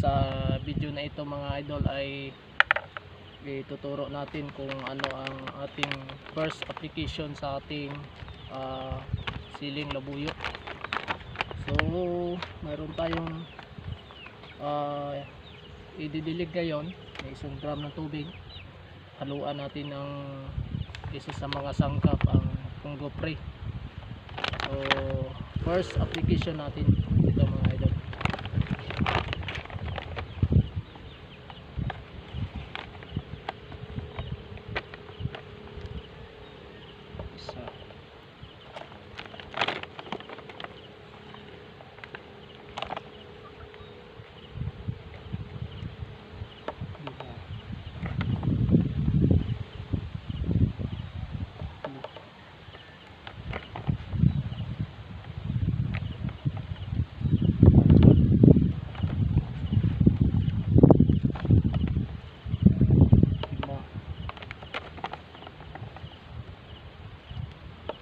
sa video na ito mga idol ay ituturo natin kung ano ang ating first application sa ating ah, siling labuyo. So mayroon tayong uh, ididilig ngayon. May isang drum ng tubig. Haluan natin ng isa sa mga sangkap ang Congo Pre. So first application natin ito mga idol isa dua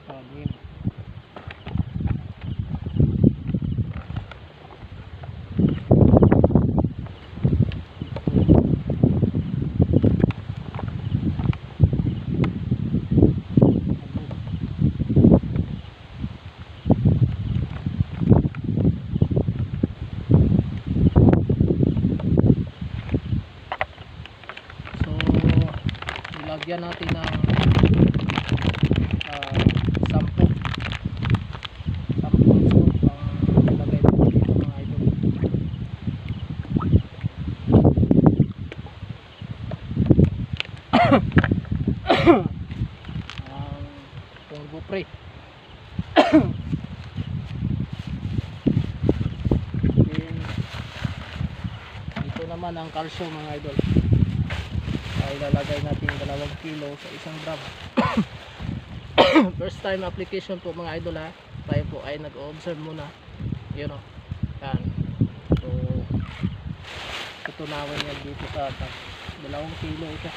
lima anim So, ilagyan natin ng uh, sampo. Sampung scoop ang ilagay natin dito mga idol. ang Congo Pre. Ito naman ang calcium mga idol. Ay lalagay natin dalawang kilo sa isang drum first time application po mga idol ha? Tayo po ay nag-observe muna. Yun o yan. So tutunawin yan dito sa dalawang kilo ito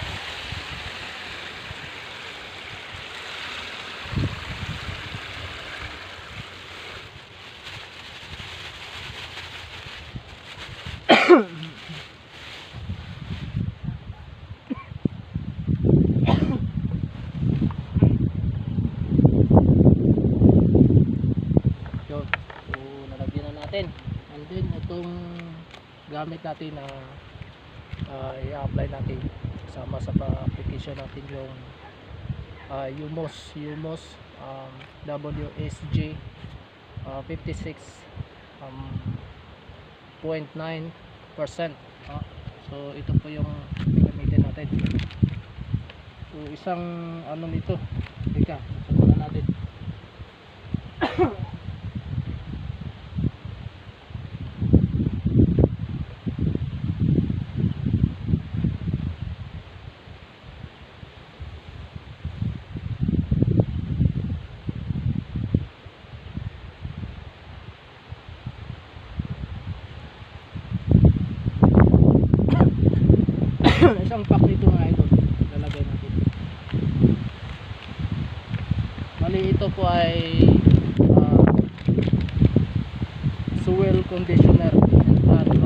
yun so nalagyan na natin and then itong gamit natin na uh, i-apply natin sama sa pa-application natin yung uh, UMOS UMOS um, WSG uh, 56 um, 0.9 percent. Ah. so ito po yung gamitin natin. So isang ano nito? Teka sabunan natin isang pack nito mga idol. Lalagay natin. Bali ito po ay ah, soil conditioner. And plant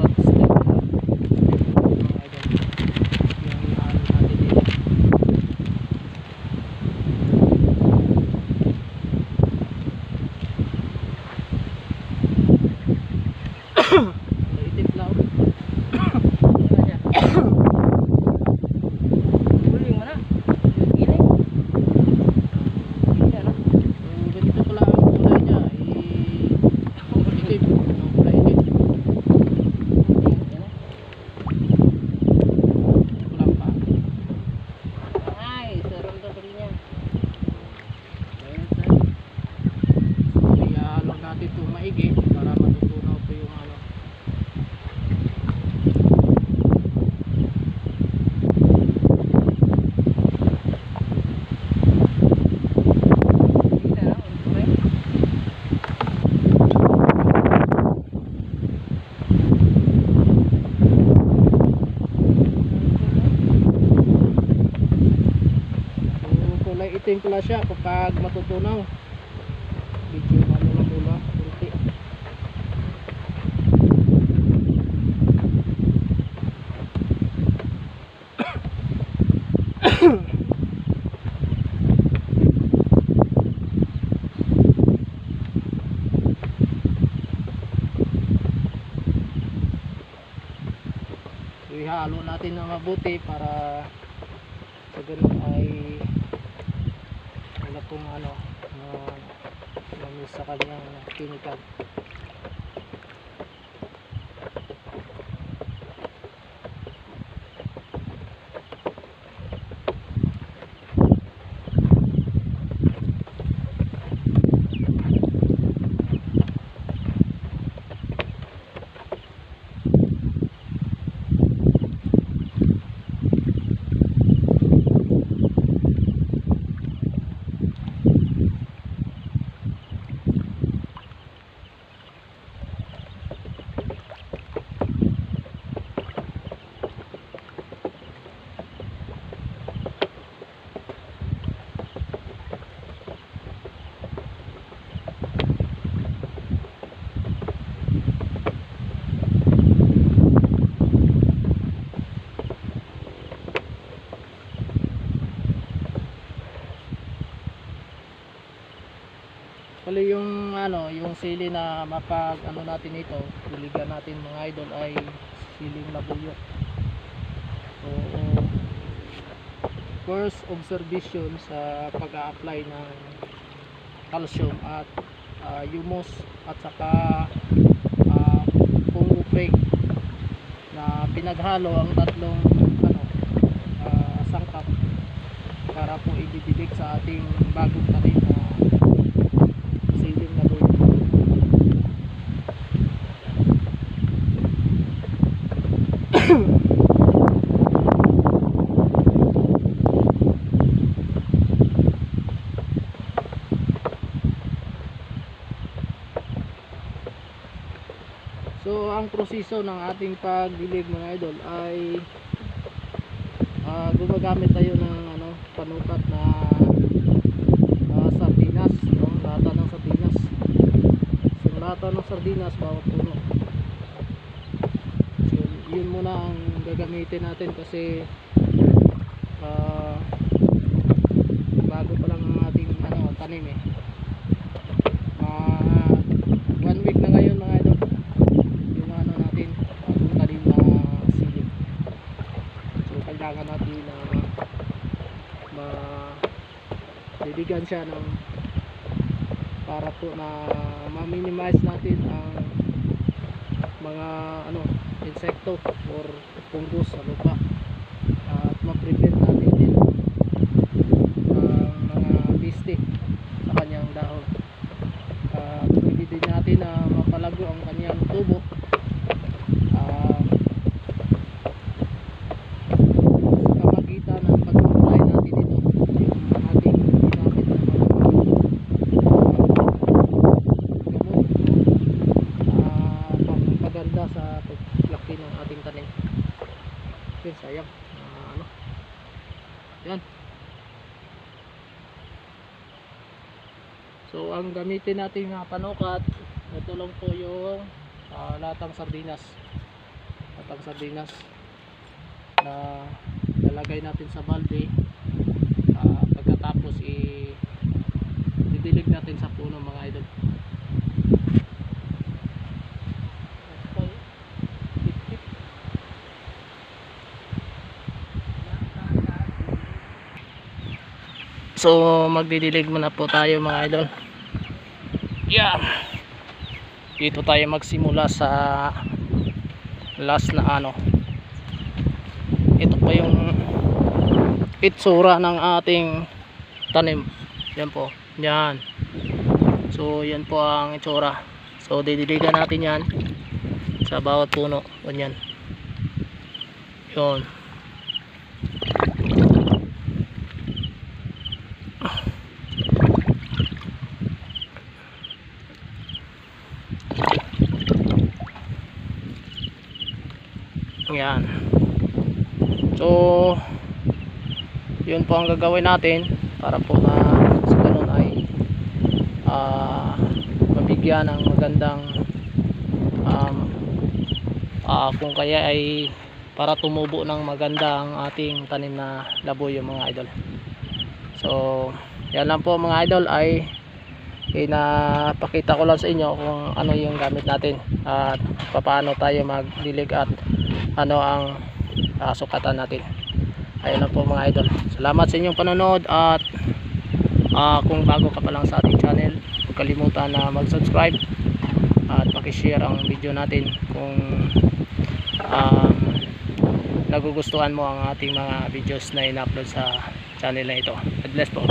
din pala siya kapag matutunaw. Medyo ano lang mula kunti. Ihalo natin na mabuti para sa ganun. Sa kanyang chemical Bali yung ano, yung sili na mapag ano natin ito, diligan natin mga idol ay siling labuyot. So first observation sa pag-a-apply ng calcium at ah, humus at saka uh, pungupig na pinaghalo ang tatlong ano ah, sangkap para po ididilig sa ating bagong tanim na siling na luyo. So ang proseso ng ating pagdilig mga idol ay ah, gumagamit tayo ng ano panukat na ah, sardinas, no? lata ng sardinas. So lata ng sardinas bawat puno. So yun muna ang gagamitin natin kasi ah, bago pa lang ang ating ano tanim eh. Ah, one week na ngayon mga idol yung ano natin bagong tanim na silip so kailangan natin na ma didigan siya ng para po na ma-minimize natin ang mga ano insekto or fungus sa lupa. At ma-prevent natin din ang mga piste sa kanyang dahon. At pwede din natin na mapalago ang kanyang tubo Ah, sa pamagitan ng pag-apply natin ito yung ating ginamit ng mga ah, gamot ah, pampaganda sa paglaki ng ating tanim yun sayang. Ah, ano? Yan so ang gamitin natin na panukat ito lang po yung ah, latang sardinas. Latang sardinas na lalagay natin sa balde. Ah, pagkatapos i didilig natin sa puno mga idol So magdidilig muna po tayo mga idol. Yeah. Dito tayo magsimula sa last na ano. Ito po yung itsura ng ating tanim. Yan po. Yan. So yan po ang itsura. So didiligan natin yan sa bawat puno. Ganyan. Yun. Yan. So, yun po ang gagawin natin para po na sa ganun ay ah, mabigyan ng magandang um, ah, kung kaya ay para tumubo ng maganda ang ating tanim na laboy mga idol. So, yan lang po mga idol ay pinapakita ko lang sa inyo kung ano yung gamit natin at paano tayo magdilig at ano ang ah, sukatan natin. Ayun lang po mga idol. Salamat sa inyong panonood at ah, kung bago ka pa lang sa ating channel huwag kalimutan na mag subscribe at pakishare ang video natin kung um, nagugustuhan mo ang ating mga videos na in-upload sa channel na ito. God bless po